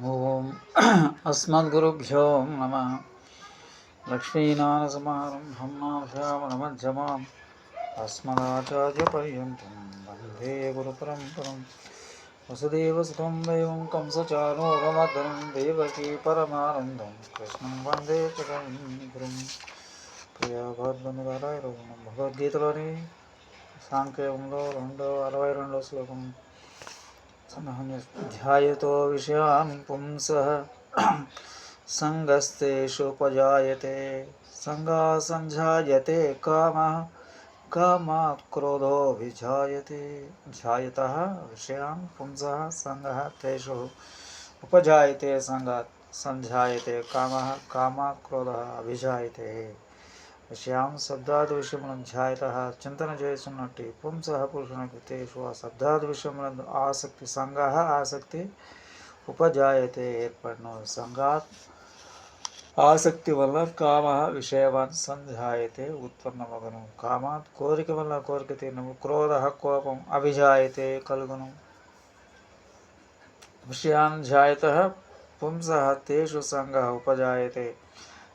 ఓం అస్మద్గురుభ్యో నమ లక్ష్మీనారసమారంభం నాభ్యామనమధ్యమాం అస్మదాచార్యపర్యంతం వందే గురుపరంపరం వసుదేవసుతం దైవం కంసచానూరమర్దనం దేవకీ పరమానందం కృష్ణం వందే జగన్ గురుం ప్రియా భగవద్బంధుగారా ఈరోజు మనం భగవద్గీతలోని సాంఖ్యంలో రెండో అరవై రెండో శ్లోకం ध्यायतो विषयान् पुंसः। सङ्गस्तेषुपजायते सङ्गासञ्जायते कामः कामः। क्रोधो विजायते। ध्यायतः विषयान् पुंसः। सङ्गः तेषु उपजायते। सङ्गात् सञ्जायते कामः। कामः क्रोधः अभिजायते విషయాం శబ్దాది విషయములను ధ్యాయత చింతన చేస్తున్నట్టు పుంస పురుషునికి తేషు ఆ శబ్దాది విషయములందు ఆసక్తి సంగ ఆసక్తి ఉపజాయతే ఏర్పడను సంగాత్ ఆసక్తి వల్ల కామ విషయవాన్ సంధ్యాయతే ఉత్పన్నమగను కామాత్ కోరిక వల్ల కోరిక తీర్నము క్రోధ కోపం అభిజాయతే కలుగును విషయాన్ ధ్యాయత పుంస తేషు సంగ ఉపజాయతే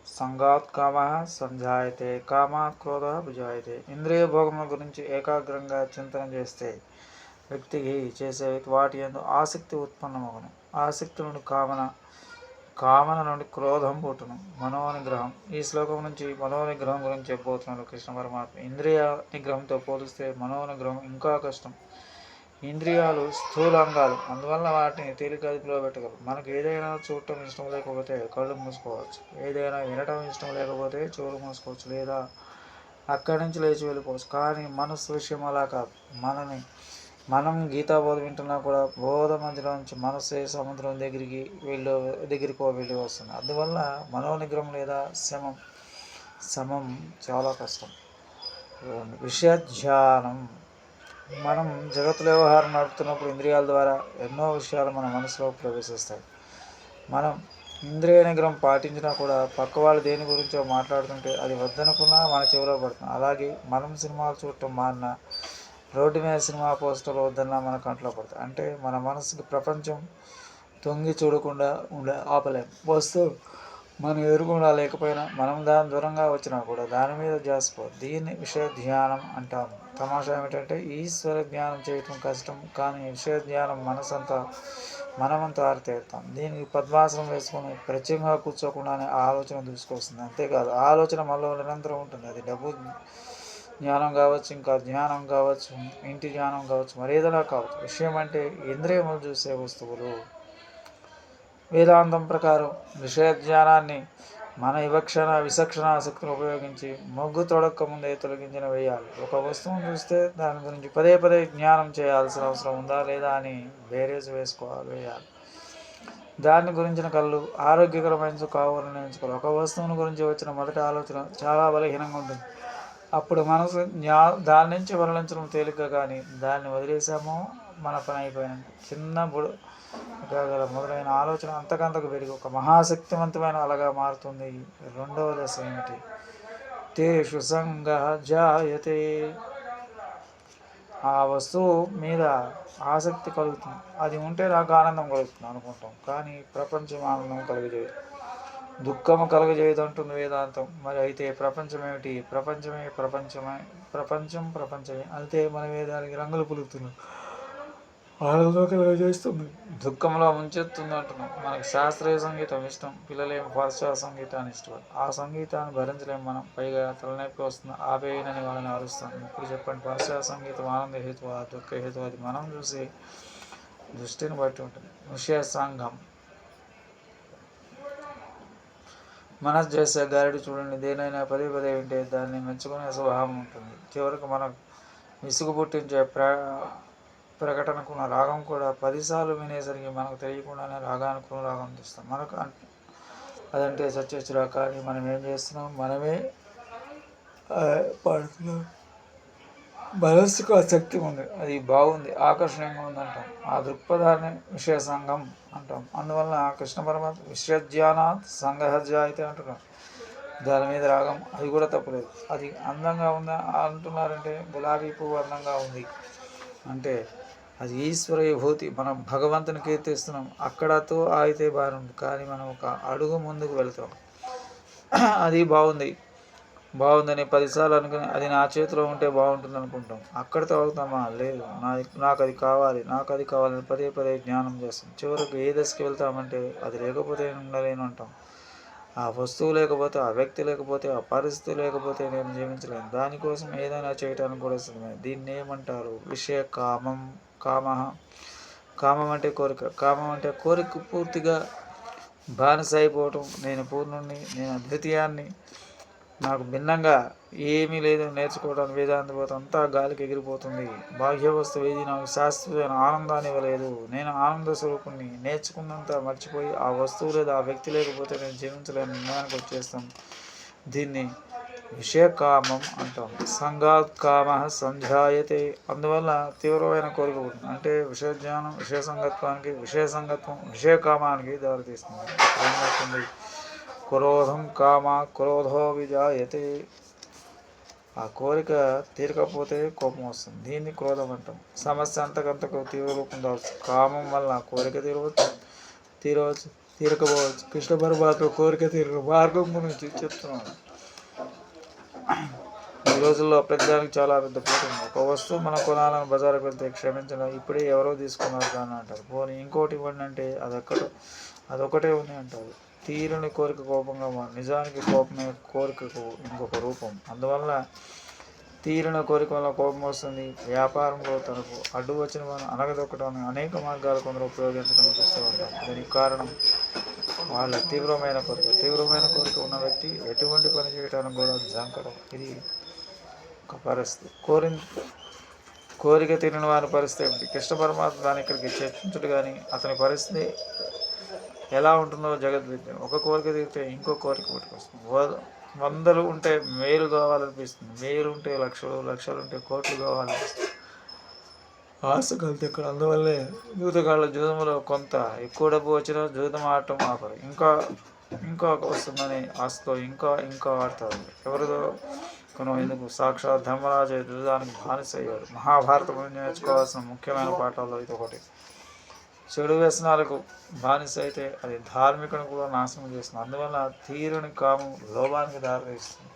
సంఘాత్ కామ సంజాయతే కామ క్రోధ భుజాయతే. ఇంద్రియ భోగముల గురించి ఏకాగ్రంగా చింతన చేస్తే వ్యక్తికి చేసే వాటి ఎందు ఆసక్తి ఉత్పన్నమగును. ఆసక్తి నుండి కామన కామన నుండి క్రోధం పుట్టును. మనోనిగ్రహం. ఈ శ్లోకం నుంచి మనోనిగ్రహం గురించి చెప్పబోతున్నాడు కృష్ణ పరమాత్మ. ఇంద్రియ నిగ్రహంతో పోలిస్తే మనోనిగ్రహం ఇంకా కష్టం. ఇంద్రియాలు స్థూలాంగాలు అందువల్ల వాటిని తేలిక అదుపులో పెట్టగలరు. మనకు ఏదైనా చూడటం ఇష్టం లేకపోతే కళ్ళు మూసుకోవచ్చు. ఏదైనా వినటం ఇష్టం లేకపోతే చెవులు మూసుకోవచ్చు లేదా అక్కడి నుంచి లేచి వెళ్ళిపోవచ్చు. కానీ మనసు విషయం అలా కాదు. మనని మనం గీతా బోధ వింటున్నా కూడా బోధ మధ్యలో నుంచి మనసే సముద్రం దగ్గరికి వెళ్ళి దగ్గరికి వెళ్ళి వస్తుంది. అందువల్ల మనోనిగ్రహం లేదా శమం సమం చాలా కష్టం. విషయ ధ్యానం మనం జగత్తుల వ్యవహారం నడుపుతున్నప్పుడు ఇంద్రియాల ద్వారా ఎన్నో విషయాలు మన మనసులో ప్రవేశిస్తాయి. మనం ఇంద్రియ నిగ్రహం పాటించినా కూడా పక్క వాళ్ళు దేని గురించో మాట్లాడుతుంటే అది వద్దనుకున్నా మన చెవిలో పడుతుంది. అలాగే మనం సినిమాలు చూడటం మారిన రోడ్డు మీద సినిమా పోస్టర్లు వద్దన్నా మన కంట్లో పడుతుంది అంటే మన మనసుకి ప్రపంచం తొంగి చూడకుండా ఉండే ఆపలేం. వస్తూ మనం ఎదురుగుండా లేకపోయినా మనం దాని దూరంగా వచ్చినా కూడా దాని మీద జాసిపో. దీన్ని విషయ ధ్యానం అంటాము తమాషా ఏమిటంటే ఈశ్వర ధ్యానం చేయటం కష్టం కానీ విషయ ధ్యానం మనసంతా మనమంతా ఆరితేరుతాం దీనికి పద్మాసనం వేసుకొని ప్రత్యేకంగా కూర్చోకుండానే ఆలోచన దూసుకొస్తుంది. అంతేకాదు ఆలోచన మనలో నిరంతరం ఉంటుంది. అది డబ్బు జ్ఞానం కావచ్చు ఇంకా ధ్యానం కావచ్చు ఇంటి జ్ఞానం కావచ్చు మరేదైనా కావచ్చు. విషయం అంటే ఇంద్రియములు చూసే వస్తువులు. వేదాంతం ప్రకారం విషయ జ్ఞానాన్ని మన వివక్షణ విచక్షణ శక్తిని ఉపయోగించి మొగ్గు తొడక్క ముందే తొలగించిన వేయాలి. ఒక వస్తువును చూస్తే దాని గురించి పదే పదే జ్ఞానం చేయాల్సిన అవసరం ఉందా లేదా అని బేరేజ్ వేసుకోవాలి వేయాలి. దాని గురించిన కళ్ళు ఆరోగ్యకరమైన కావాలని ఎంచుకోవాలి ఒక వస్తువుని గురించి వచ్చిన మొదటి ఆలోచన చాలా బలహీనంగా ఉంటుంది. అప్పుడు మనసు జ్ఞా దాని నుంచి వర్ణించడం తేలిక కానీ దాన్ని వదిలేసామో మన పని అయిపోయినట్టు చిన్న బుడు గల మొదలైన ఆలోచన అంతకంతకు పెరిగి ఒక మహాశక్తివంతమైన అలగా మారుతుంది. రెండవ దశ ఏమిటి? తేషు సంగ జాయతే. ఆ వస్తువు మీద ఆసక్తి కలుగుతుంది. అది ఉంటే నాకు ఆనందం కలుగుతుంది అనుకుంటాం. కానీ ప్రపంచం ఆనందం కలుగజేయదు. దుఃఖము కలుగజేయదు అంటుంది వేదాంతం. మరి అయితే ప్రపంచం ఏమిటి? ప్రపంచమే ప్రపంచమే ప్రపంచం ప్రపంచమే. అయితే మన వేదానికి రంగులు పులుగుతున్నాం ఆనందం కలుగజేస్తుంది దుఃఖంలో ముంచెత్తుంది అంటున్నాం. మనకు శాస్త్రీయ సంగీతం ఇష్టం. పిల్లలేమి పాశ్చాత్య సంగీతాన్ని ఇష్టం ఆ సంగీతాన్ని భరించలేము మనం. పైగా తలనొప్పి వస్తుంది. ఆపేయనని వాళ్ళని అరుస్తాం. ఇప్పుడు చెప్పండి. పాశ్చాత్య సంగీతం ఆనంద హేతు దుఃఖ హేతు అది మనం చూసి దృష్టిని బట్టి ఉంటుంది. విషయ సంఘం. మనసు చేసే గారెడి చూడండి. దేనైనా పదే పదే వింటే దాన్ని మెచ్చుకునే స్వభావం ఉంటుంది. చివరికి మనకు విసుగు పుట్టించే ప్రా ప్రకటనకున్న రాగం కూడా పదిసార్లు వినేసరికి మనకు తెలియకుండానే రాగానుకున్న రాగం తీస్తాం. మనకు అదంటే సత్యచురా కానీ మనం ఏం చేస్తున్నాం? మనమే పాడుతున్నాం మనస్సుకు ఆ శక్తి ఉంది. అది బాగుంది ఆకర్షణీయంగా ఉంది అంటాం. ఆ దృక్పథాన్ని విశేషంగం సంఘం అంటాం. అందువల్ల కృష్ణ పరమాత్మ విశ్వజ్ఞానాత్ సంఘహజ అయితే అంటున్నాం. దాని మీద రాగం అది కూడా తప్పలేదు. అది అందంగా ఉందా అంటున్నారంటే గులాబీ పువ్వు అందంగా ఉంది. అంటే అది ఈశ్వర విభూతి మనం భగవంతుని కీర్తిస్తున్నాం. అక్కడతో ఆగితే బాగుంది కానీ మనం ఒక అడుగు ముందుకు వెళ్తాం. అది బాగుంది. బాగుందని పదిసార్లు అనుకుని అది నా చేతిలో ఉంటే బాగుంటుంది అనుకుంటాం. అక్కడితో అవుతామా లేదు. నాది నాకు అది కావాలి. నాకు అది కావాలని పదే పదే జ్ఞానం చేస్తాం. చివరికి ఏ దశకి వెళ్తామంటే అది లేకపోతే నేను ఉండలేను అంటాం. ఆ వస్తువు లేకపోతే ఆ వ్యక్తి లేకపోతే ఆ పరిస్థితి లేకపోతే నేను జీవించలేను. దానికోసం ఏదైనా చేయటానికి కూడా సిద్ధమే. దీన్ని ఏమంటారు? విషయ కామం కామ కామం అంటే కోరిక. కామం అంటే కోరిక పూర్తిగా బానిస అయిపోవటం. నేను పూర్ణుణ్ణి నేను అద్వితీయాన్ని నాకు భిన్నంగా ఏమీ లేదు. నేర్చుకోవడానికి వేదాంత పోతే అంతా గాలికి ఎగిరిపోతుంది. బాహ్య వేది నాకు శాశ్వతమైన ఆనందాన్ని ఇవ్వలేదు. నేను ఆనంద స్వరూపుణ్ణి నేర్చుకున్నంత మర్చిపోయి ఆ వస్తువు లేదా ఆ వ్యక్తి లేకపోతే నేను జీవించలేని నిర్ణయానికి వచ్చేస్తాం. దీన్ని విషయకామం అంటాం. సంఘాత్ కామ సంధ్యాయతే. అందువల్ల తీవ్రమైన కోరిక ఉంటుంది అంటే విషయ జ్ఞానం విషయ సంగత్వానికి విషయ సంగత్వం విషయకామానికి దారితీస్తుంది. ఏమవుతుంది క్రోధం కామ క్రోధో విజాయతే ఆ కోరిక తీరకపోతే కోపం వస్తుంది. దీన్ని క్రోధం అంటాం. సమస్య అంతకంతకు తీవ్ర రూపం దావచ్చు కామం వల్ల కోరిక తీరవచ్చు తీరవచ్చు తీరకపోవచ్చు. కృష్ణ పరమాత్మ కోరిక తీర మార్గం గురించి చెప్తున్నాను ఈ రోజుల్లో ప్రతిదానికి చాలా పెద్ద పోతుంది ఒక వస్తువు మనం కొనాలని బజారుకు వెళ్తే క్షమించడం ఇప్పుడే ఎవరో తీసుకున్నారు కానీ అంటారు. పోనీ ఇంకోటి ఇవ్వండి అంటే అది అదొకటే ఉంది అంటారు. తీరుని కోరిక కోపంగా మారు నిజానికి కోపమే కోరికకు ఇంకొక రూపం. అందువల్ల తీరిన కోరిక వల్ల కోపం వస్తుంది. వ్యాపారంలో తనకు అడ్డు వచ్చిన మనం అనగదొక్కడానికి అనేక మార్గాలు కొందరు ఉపయోగించడం చూస్తూ ఉంటాం దీనికి కారణం వాళ్ళ తీవ్రమైన కోరిక. తీవ్రమైన కోరిక ఉన్న వ్యక్తి ఎటువంటి పని చేయడానికి కూడా జంకడం. ఇది ఒక పరిస్థితి. కోరి కోరిక తీరిన వారి పరిస్థితి ఏమిటి? కృష్ణ పరమాత్మ దాని ఇక్కడికి చర్చించడు కానీ అతని పరిస్థితి ఎలా ఉంటుందో జగద్విద్యం. ఒక కోరిక తీరితే ఇంకో కోరిక పట్టుకొస్తుంది. వందలు ఉంటే మేలు కావాలనిపిస్తుంది. మేలు ఉంటే లక్షలు లక్షలు ఉంటే కోట్లు కావాలనిపిస్తుంది. ఆశ కలితే ఇక్కడ అందువల్లే జూతగాళ్ళ జూదంలో కొంత ఎక్కువ డబ్బు వచ్చినా జూదం ఆడటం ఆపరు ఇంకా ఇంకా వస్తుందని ఆశతో ఇంకా ఇంకా ఆడతారు. ఎవరిదో కొను ఎందుకు? సాక్షాత్ ధర్మరాజు జూదానికి బానిస అయ్యాడు మహాభారతం నేర్చుకోవాల్సిన ముఖ్యమైన పాఠాల్లో ఇది ఒకటి చెడు వ్యసనాలకు బానిస అయితే అది ధార్మికను కూడా నాశనం చేస్తుంది. అందువల్ల తీరుని కామం లోభానికి దారితీస్తుంది.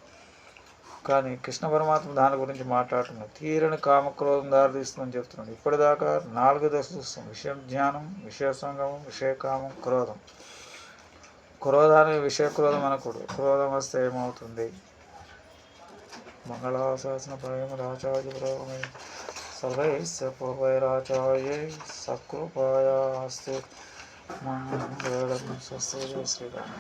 కానీ కృష్ణ పరమాత్మ దాని గురించి మాట్లాడుతున్నాడు. తీరుని కామక్రోధం దారితీస్తుందని చెప్తున్నాడు. ఇప్పటిదాకా నాలుగు దశలు చూస్తాం. విషయ జ్ఞానం విషయ సంగమం క్రోధం. క్రోధానికి విషయ క్రోధం అనకూడదు. క్రోధం వస్తే ఏమవుతుంది? మంగళాశాసన ప్రేమ రాచార్య ప్రేమ सर्वैश्च पूर्वैराचार्यै सकृपया अस्तु मङ्गलं स्वस्ति श्रीराम